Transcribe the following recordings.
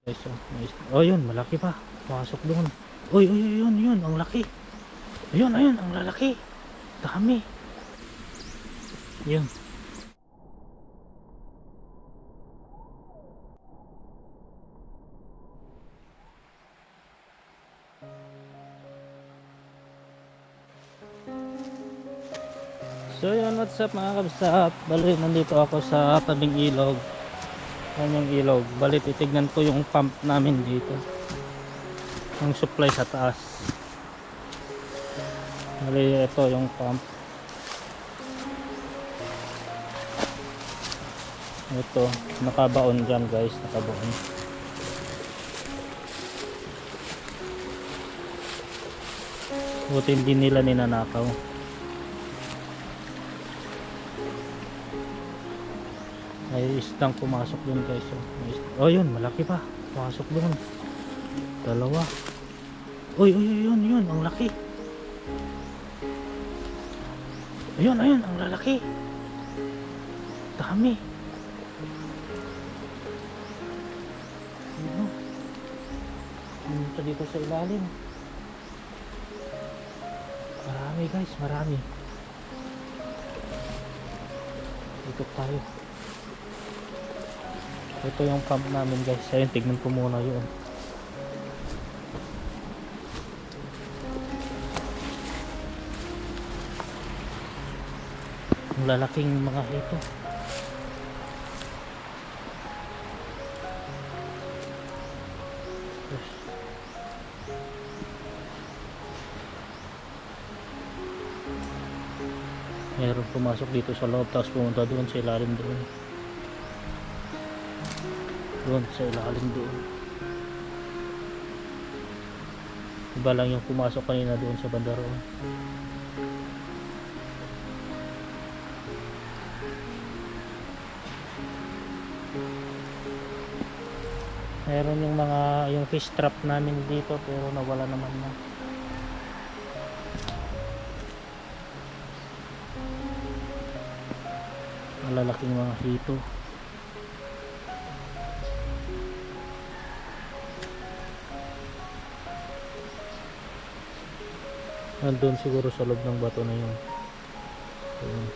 Guys, oh, oh yun, malaki pa. Pasok doon. Uy, uy, yun, yun, ang laki. Ayun, ayun, ang lalaki. Dami. Yun. So yun, what's up mga kabsat? Bali, nandito ako sa tabing ilog. Yan yung ilog. Bali, titignan ko yung pump namin dito. Yung supply sa taas. Bali, ito yung pump. Ito, nakabaon dyan guys, nakabaon. Buti hindi nila ninanakaw. May isdang pumasok dun guys. Oh, oh yun, malaki pa. Pumasok dun. Dalawa. Uy, uy, yun, yun, ang laki. Ayun, ayun, ang lalaki. Dami. Ano? Pumunta dito sa ilalim. Marami guys, marami. Ikot tayo. Ito yung pump namin guys. Ayun, tignan ko muna yun. Ang lalaking mga ito. Meron pumasok dito sa loob tapos pumunta doon sa ilalim doon. Doon sa ilalim doon. Iba lang yung pumasok kanina doon sa banda roon. Meron yung mga yung fish trap namin dito pero nawala naman na. Malalaking mga hito. Nandun siguro sa loob ng bato na yun. Ayun.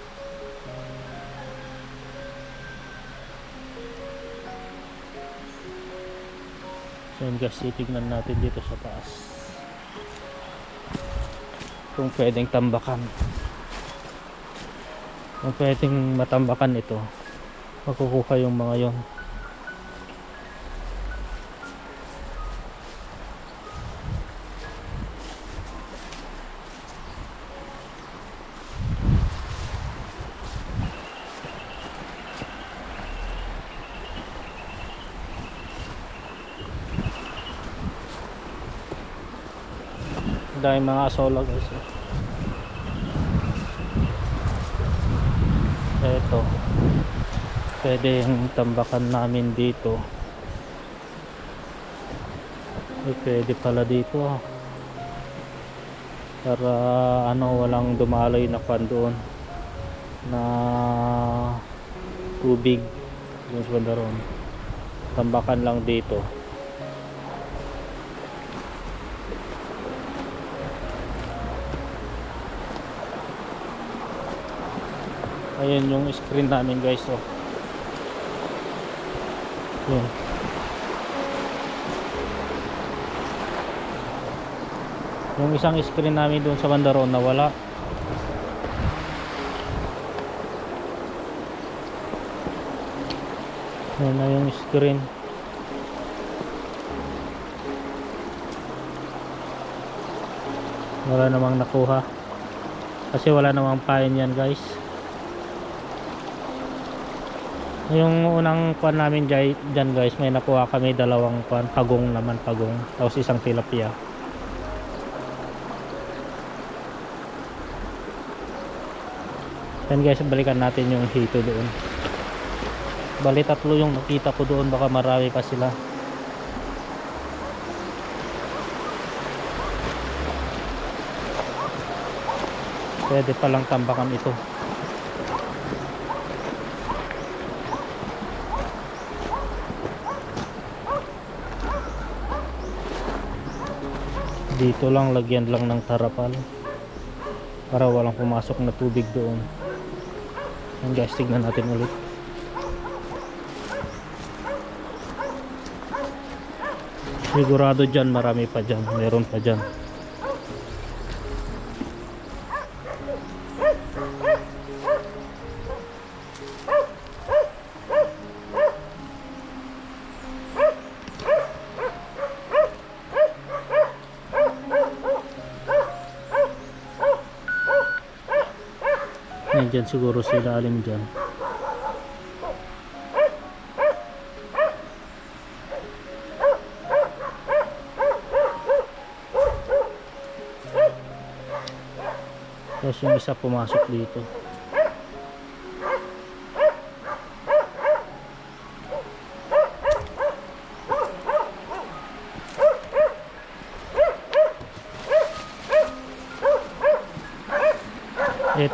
So yun guys, titignan natin dito sa taas. Kung pwedeng tambakan. Kung pwedeng matambakan ito, makukuha yung mga yon. Dahil mga asola guys. Eto. Pwede yung tambakan namin dito. Eh, pwede pala dito. Para ano walang dumaloy na kwan doon. Na tubig. Yung sa tambakan lang dito Ayan yung screen namin guys oh. Yun. Yung isang screen namin doon sa bandaron nawala. Yan na yung screen. Wala namang nakuha. Kasi wala namang pain yan guys. Yung unang kwan namin dyan, guys, may nakuha kami dalawang kwan, pagong naman pagong, tapos isang tilapia. Yan guys, balikan natin yung hito doon. Bali tatlo yung nakita ko doon, baka marami pa sila. Pwede palang tambakan ito. Dito lang lagyan lang ng tarapal. Para walang pumasok na tubig doon. Yan guys tignan natin ulit. Sigurado dyan marami pa dyan. Meron pa dyan dyan siguro sa ilalim dyan. Tapos yung isa pumasok dito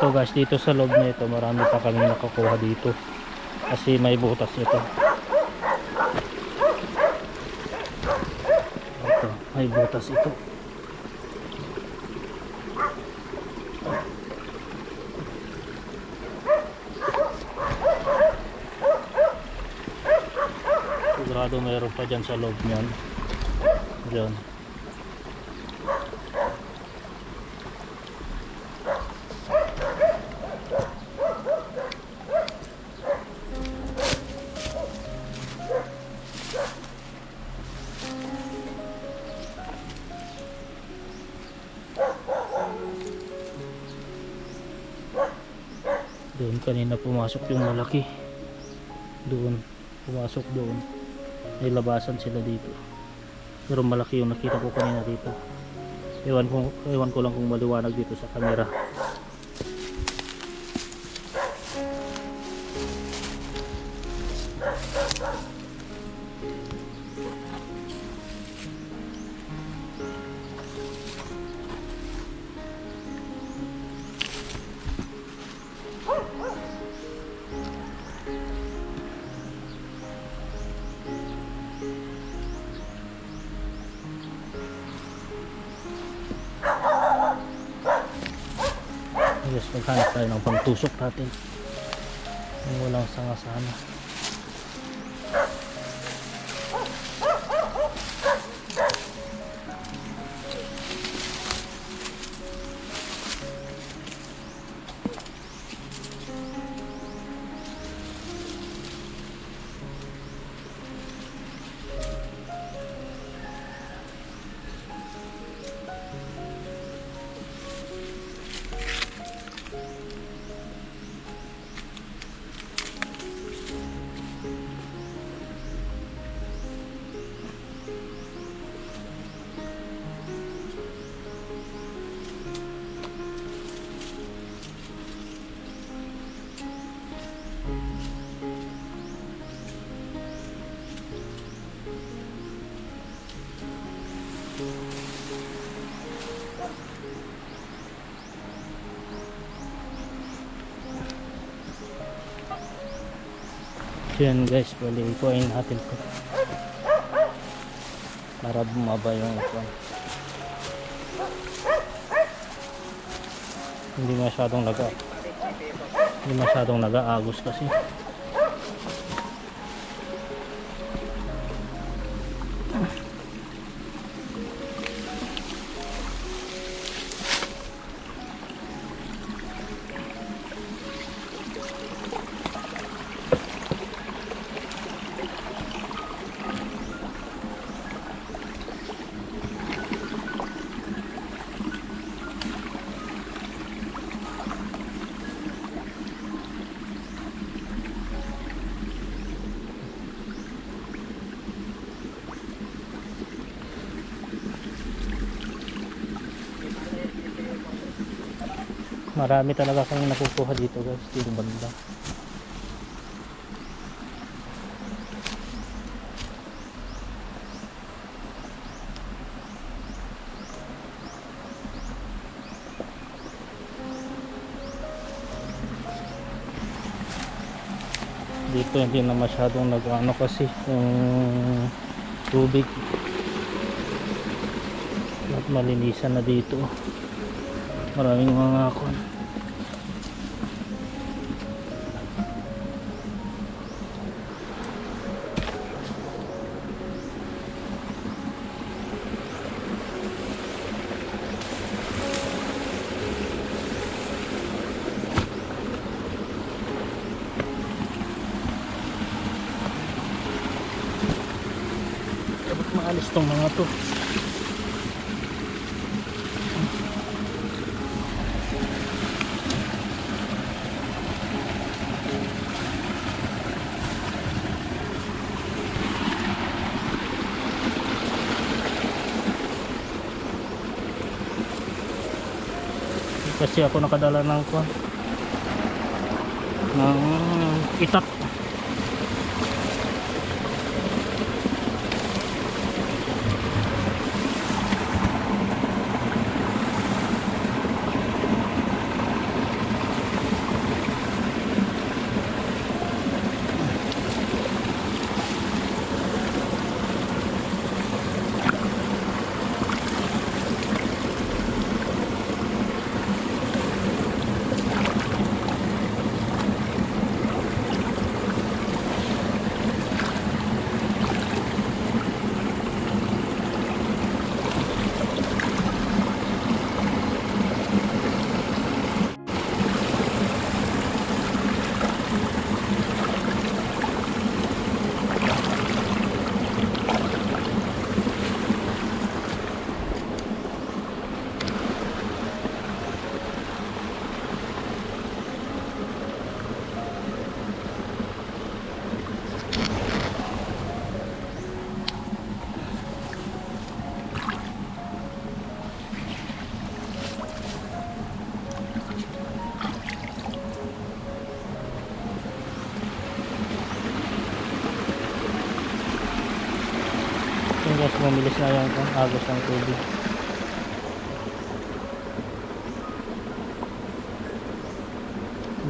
ito guys dito sa loob na ito marami pa kami nakakuha dito. Kasi may butas ito. Ito may butas ito. Sigurado mayroon pa dyan sa loob niyan. Dyan doon kanina pumasok yung malaki. Doon pumasok doon. May labasan sila dito. Pero malaki yung nakita ko kanina dito. Ewan ko, ewan ko lang kung maliwanag dito sa camera tayo ng pangtusok natin. Yung walang sanga-sana. Yan guys, bali ikuhain natin to. Para bumaba yung ikuan. Hindi masyadong naga hindi masyadong nag-aagos kasi. Marami talaga kami nakukuha dito guys, dito banda. Dito hindi na masyadong nag-ano kasi yung tubig. At malinisan na dito maraming mga kon dapat maalis tong mga to kasi ako nakadala ng ko ng itak mamilis na yung agos ng tubig.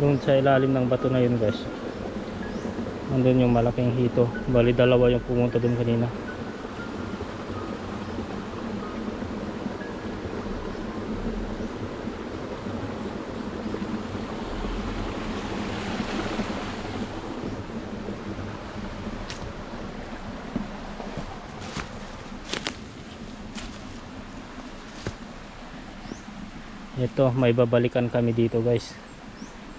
Doon sa ilalim ng bato na yun guys. Nandun yung malaking hito. Bali dalawa yung pumunta doon kanina ito may babalikan kami dito guys.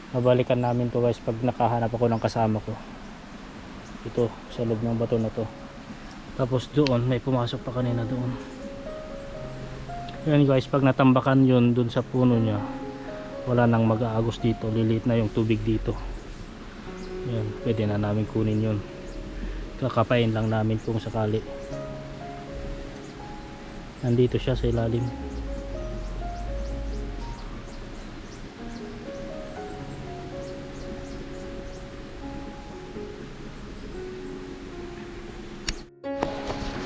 Babalikan namin to guys pag nakahanap ako ng kasama ko. Ito sa loob ng bato na to. Tapos doon may pumasok pa kanina doon. Yan guys pag natambakan yun dun sa puno niya wala nang mag-aagos dito. Lilit na yung tubig dito. Yan pwede na namin kunin yun. Kakapain lang namin kung sakali. Nandito siya sa ilalim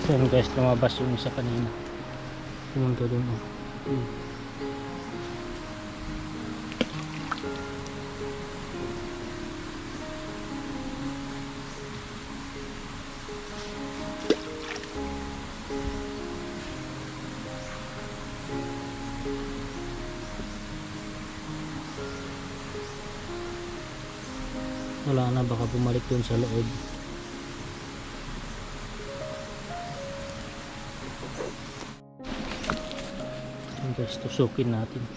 Yan guys, lumabas yung isa kanina. Pumunta doon. Oh. Hmm. Wala na, baka bumalik doon sa loob. Guys, tusukin natin.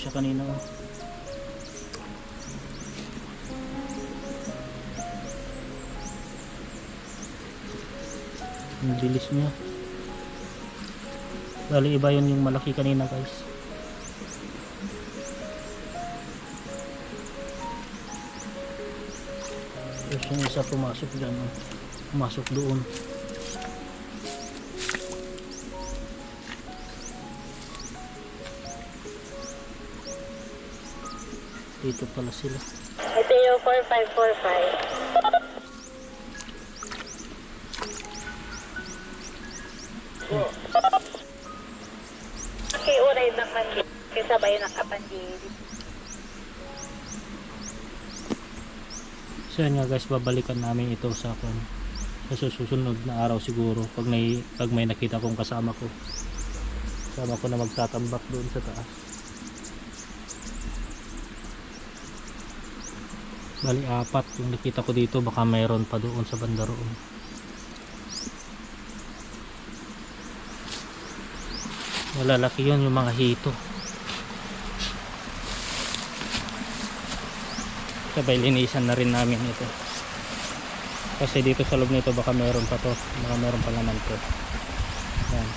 siya kanina. Oh. ang bilis niya. Bali iba yun yung malaki kanina guys. Tapos yung isa pumasok dyan pumasok doon. Dito pala sila Ito yung 4545. Okay, uray ng mandi. Kasabay ng kapandili. So yan nga guys, babalikan namin ito sa kwan sa susunod na araw siguro pag may pag may nakita kong kasama ko. Kasama ko na magtatambak doon sa taas. Bali apat. Yung nakita ko dito baka mayroon pa doon sa banda roon. Malalaki yun yung mga hito. sabay linisan na rin namin ito. Kasi dito sa loob nito baka meron pa to. Baka meron pa naman to. Yan.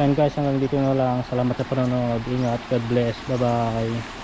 Yan guys. Hanggang dito na lang. Salamat sa panonood. Ingat. God bless. Bye bye